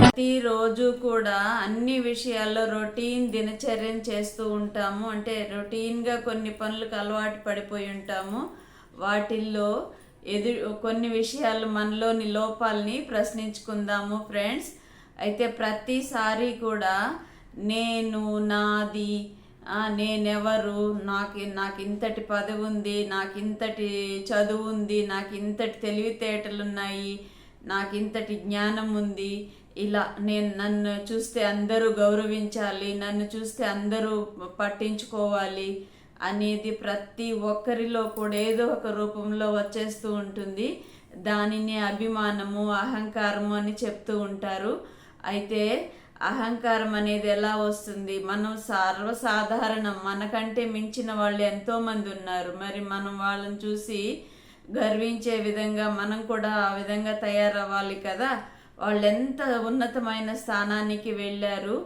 ప్రతిరోజు కూడా అన్ని విషయాల్లో రొటీన్ దినచర్యం చేస్తూ ఉంటాము. అంటే రొటీన్గా కొన్ని పనులకు అలవాటు పడిపోయి ఉంటాము. వాటిల్లో ఎదు కొన్ని విషయాలు మనలోని లోపాలని ప్రశ్నించుకుందాము ఫ్రెండ్స్. అయితే ప్రతిసారి కూడా నేను నాది నేనెవరు? నాకు నాకు ఇంతటి పదవి ఉంది నాకు ఇంతటి చదువు ఉంది నాకు ఇంతటి తెలివితేటలు ఉన్నాయి నాకు ఇంతటి జ్ఞానం ఉంది ఇలా నేను నన్ను చూస్తే అందరూ గౌరవించాలి నన్ను చూస్తే అందరూ పట్టించుకోవాలి అనేది ప్రతి ఒక్కరిలో కూడా ఏదో ఒక రూపంలో వచ్చేస్తూ ఉంటుంది. దానిని అభిమానము అహంకారము అని చెప్తూ ఉంటారు. అయితే అహంకారం అనేది ఎలా వస్తుంది? మనం సర్వసాధారణం మనకంటే మించిన వాళ్ళు ఎంతోమంది ఉన్నారు. మరి మనం వాళ్ళని చూసి గర్వించే విధంగా మనం కూడా ఆ విధంగా తయారవ్వాలి కదా? వాళ్ళు ఎంత ఉన్నతమైన స్థానానికి వెళ్ళారు?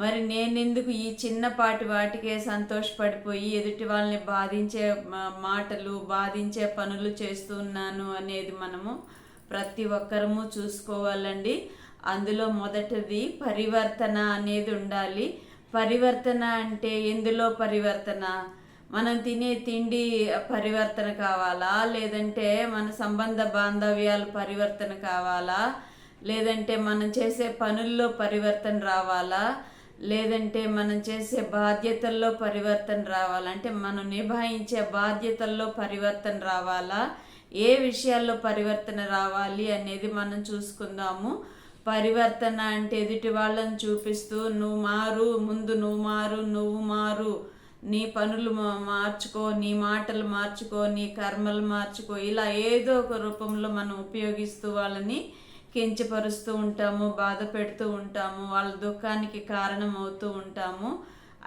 మరి నేనెందుకు ఈ చిన్నపాటి వాటికే సంతోషపడిపోయి ఎదుటి వాళ్ళని బాధించే మాటలు బాధించే పనులు చేస్తున్నాను అనేది మనము ప్రతి ఒక్కరము చూసుకోవాలండి. అందులో మొదటిది పరివర్తన అనేది ఉండాలి. పరివర్తన అంటే ఎందులో పరివర్తన? మనం తినే తిండి పరివర్తన కావాలా? లేదంటే మన సంబంధ బాంధవ్యాలు పరివర్తన కావాలా? లేదంటే మనం చేసే పనుల్లో పరివర్తన రావాలా? లేదంటే మనం చేసే బాధ్యతల్లో పరివర్తన రావాలా? అంటే మనం నిభాయించే బాధ్యతల్లో పరివర్తన రావాలా? ఏ విషయాల్లో పరివర్తన రావాలి అనేది మనం చూసుకుందాము. పరివర్తన అంటే ఎదుటి వాళ్ళని చూపిస్తూ నువ్వు మారు ముందు నువ్వు మారు నువ్వు మారు. నీ పనులు మార్చుకో నీ మాటలు మార్చుకో నీ కర్మలు మార్చుకో. ఇలా ఏదో ఒక రూపంలో మనం ఉపయోగిస్తూ వాళ్ళని కించపరుస్తూ ఉంటాము బాధ పెడుతూ ఉంటాము వాళ్ళ దుఃఖానికి కారణం అవుతూ ఉంటాము.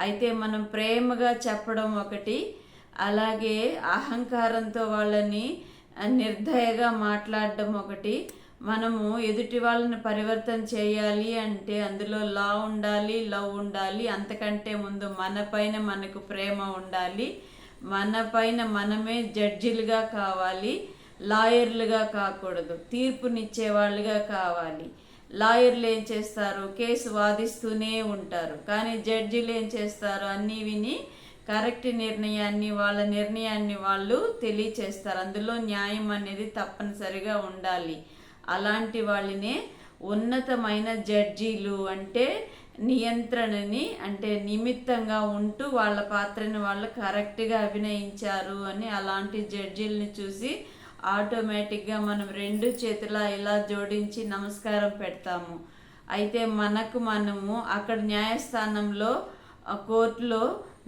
అయితే మనం ప్రేమగా చెప్పడం ఒకటి అలాగే అహంకారంతో వాళ్ళని నిర్దయగా మాట్లాడడం ఒకటి మనము ఎదుటి వాళ్ళని పరివర్తన చేయాలి అంటే అందులో లా ఉండాలి లవ్ ఉండాలి అంతకంటే ముందు మన పైన మనకు ప్రేమ ఉండాలి. మన పైన మనమే జడ్జిలుగా కావాలి లాయర్లుగా కాకూడదు తీర్పునిచ్చే వాళ్ళుగా కావాలి. లాయర్లు ఏం చేస్తారు? కేసు వాదిస్తూనే ఉంటారు. కానీ జడ్జిలు ఏం చేస్తారు? అన్నీ విని కరెక్ట్ నిర్ణయాన్ని వాళ్ళ నిర్ణయాన్ని వాళ్ళు తెలియచేస్తారు. అందులో న్యాయం అనేది తప్పనిసరిగా ఉండాలి. అలాంటి వాళ్ళనే ఉన్నతమైన జడ్జీలు అంటే నియంత్రణని అంటే నిమిత్తంగా ఉంటూ వాళ్ళ పాత్రని వాళ్ళు కరెక్ట్గా అభినయించారు అని అలాంటి జడ్జీలని చూసి ఆటోమేటిక్గా మనం రెండు చేతుల ఇలా జోడించి నమస్కారం పెడతాము. అయితే మనకు మనము అక్కడ న్యాయస్థానంలో కోర్టులో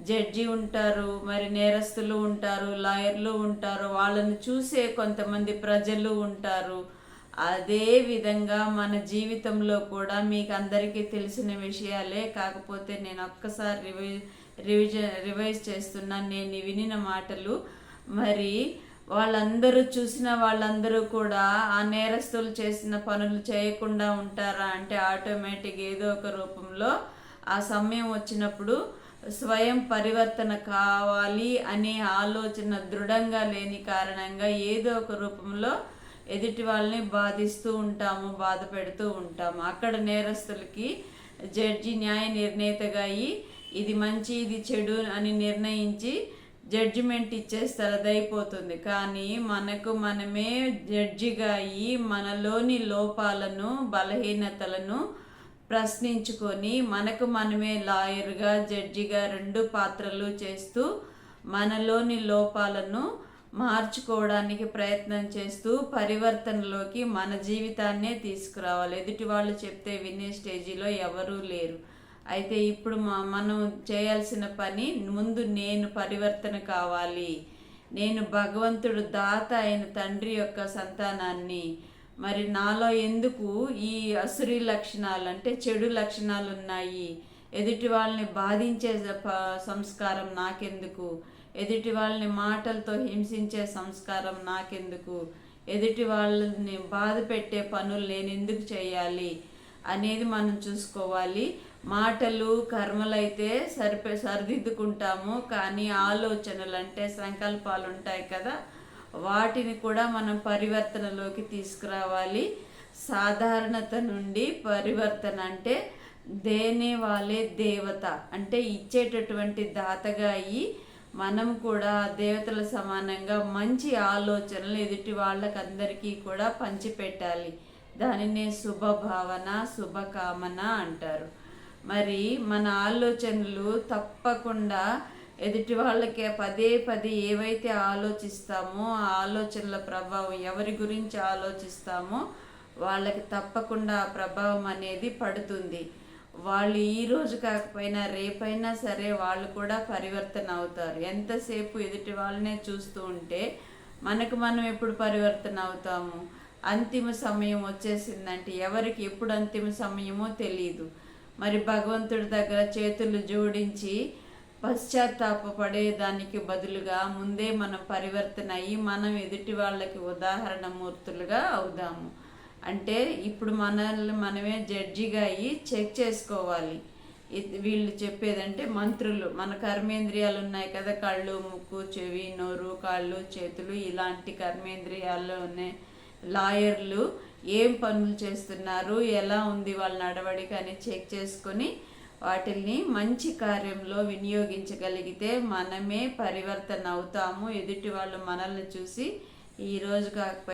జడ్జి ఉంటారు మరి నేరస్తులు ఉంటారు లాయర్లు ఉంటారు వాళ్ళని చూసే కొంతమంది ప్రజలు ఉంటారు. అదే విధంగా మన జీవితంలో కూడా మీకు అందరికీ తెలిసిన విషయాలే. కాకపోతే నేను ఒక్కసారి రివై రివిజన్ రివైజ్ చేస్తున్నాను నేను వినిన మాటలు. మరి వాళ్ళందరూ చూసిన వాళ్ళందరూ కూడా ఆ నేరస్తులు చేసిన పనులు చేయకుండా ఉంటారా అంటే ఆటోమేటిక్ ఏదో ఒక రూపంలో ఆ సమయం వచ్చినప్పుడు స్వయం పరివర్తన కావాలి అనే ఆలోచన దృఢంగా లేని కారణంగా ఏదో ఒక రూపంలో ఎదుటి వాళ్ళని బాధిస్తూ ఉంటాము బాధ పెడుతూ ఉంటాము. అక్కడ నేరస్తులకి జడ్జి న్యాయ నిర్ణేతగా అయ్యి ఇది మంచి ఇది చెడు అని నిర్ణయించి జడ్జిమెంట్ ఇచ్చేస్తారు అది కానీ మనకు మనమే జడ్జిగా అయ్యి మనలోని లోపాలను బలహీనతలను ప్రశ్నించుకొని మనకు మనమే లాయర్గా జడ్జిగా రెండు పాత్రలు చేస్తూ మనలోని లోపాలను మార్చుకోవడానికి ప్రయత్నం చేస్తూ పరివర్తనలోకి మన జీవితాన్నే తీసుకురావాలి. ఎదుటి వాళ్ళు చెప్తే వినే స్టేజీలో ఎవరూ లేరు. అయితే ఇప్పుడు మ- మనం చేయాల్సిన పని ముందు నేను పరివర్తన కావాలి. నేను భగవంతుడు దాత అయిన తండ్రి యొక్క సంతానాన్ని. మరి నాలో ఎందుకు ఈ అసురి లక్షణాలు అంటే చెడు లక్షణాలు ఉన్నాయి? ఎదుటి వాళ్ళని బాధించే సంస్కారం నాకెందుకు? ఎదుటి వాళ్ళని మాటలతో హింసించే సంస్కారం నాకెందుకు? ఎదుటి వాళ్ళని బాధ పెట్టే పనులు నేను ఎందుకు చేయాలి అనేది మనం చూసుకోవాలి. మాటలు కర్మలైతే సరిపే సరిదిద్దుకుంటాము. కానీ ఆలోచనలు అంటే సంకల్పాలు ఉంటాయి కదా. వాటిని కూడా మనం పరివర్తనలోకి తీసుకురావాలి. సాధారణత నుండి పరివర్తన అంటే దేనే వాళ్ళే దేవత అంటే ఇచ్చేటటువంటి దాతగా అయ్యి మనం కూడా దేవతల సమానంగా మంచి ఆలోచనలు ఎదుటి వాళ్ళకందరికీ కూడా పంచిపెట్టాలి. దానినే శుభభావన శుభకామన అంటారు. మరి మన ఆలోచనలు తప్పకుండా ఎదుటి వాళ్ళకి పదే పదే ఏవైతే ఆలోచిస్తామో ఆ ఆలోచనల ప్రభావం ఎవరి గురించి ఆలోచిస్తామో వాళ్ళకి తప్పకుండా ఆ ప్రభావం అనేది పడుతుంది. వాళ్ళు ఈ రోజు కాకపోయినా రేపైనా సరే వాళ్ళు కూడా పరివర్తన అవుతారు. ఎంతసేపు ఎదుటి వాళ్ళనే చూస్తూ ఉంటే మనకు మనం ఎప్పుడు పరివర్తన అవుతాము? అంతిమ సమయం వచ్చేసిందంటే ఎవరికి ఎప్పుడు అంతిమ సమయమో తెలియదు మరి భగవంతుడి దగ్గర చేతులు జోడించి పశ్చాత్తాపపడే దానికి బదులుగా ముందే మనం పరివర్తన అయ్యి మనం ఎదుటి వాళ్ళకి ఉదాహరణ మూర్తులుగా అవుదాము. అంటే ఇప్పుడు మనల్ని మనమే జడ్జిగా అయ్యి చెక్ చేసుకోవాలి. వీళ్ళు చెప్పేదంటే మంత్రులు మన కర్మేంద్రియాలు ఉన్నాయి కదా కళ్ళు ముక్కు చెవి నోరు కాళ్ళు చేతులు ఇలాంటి కర్మేంద్రియాల్లోనే లాయర్లు ఏం పనులు చేస్తున్నారు ఎలా ఉంది వాళ్ళ నడవడిక అని చెక్ చేసుకొని వాటిల్ని మంచి కార్యంలో వినియోగించగలిగితే మనమే పరివర్తన అవుతాము. ఎదుటి వాళ్ళు మనల్ని చూసి ఈ రోజు కాకపోతే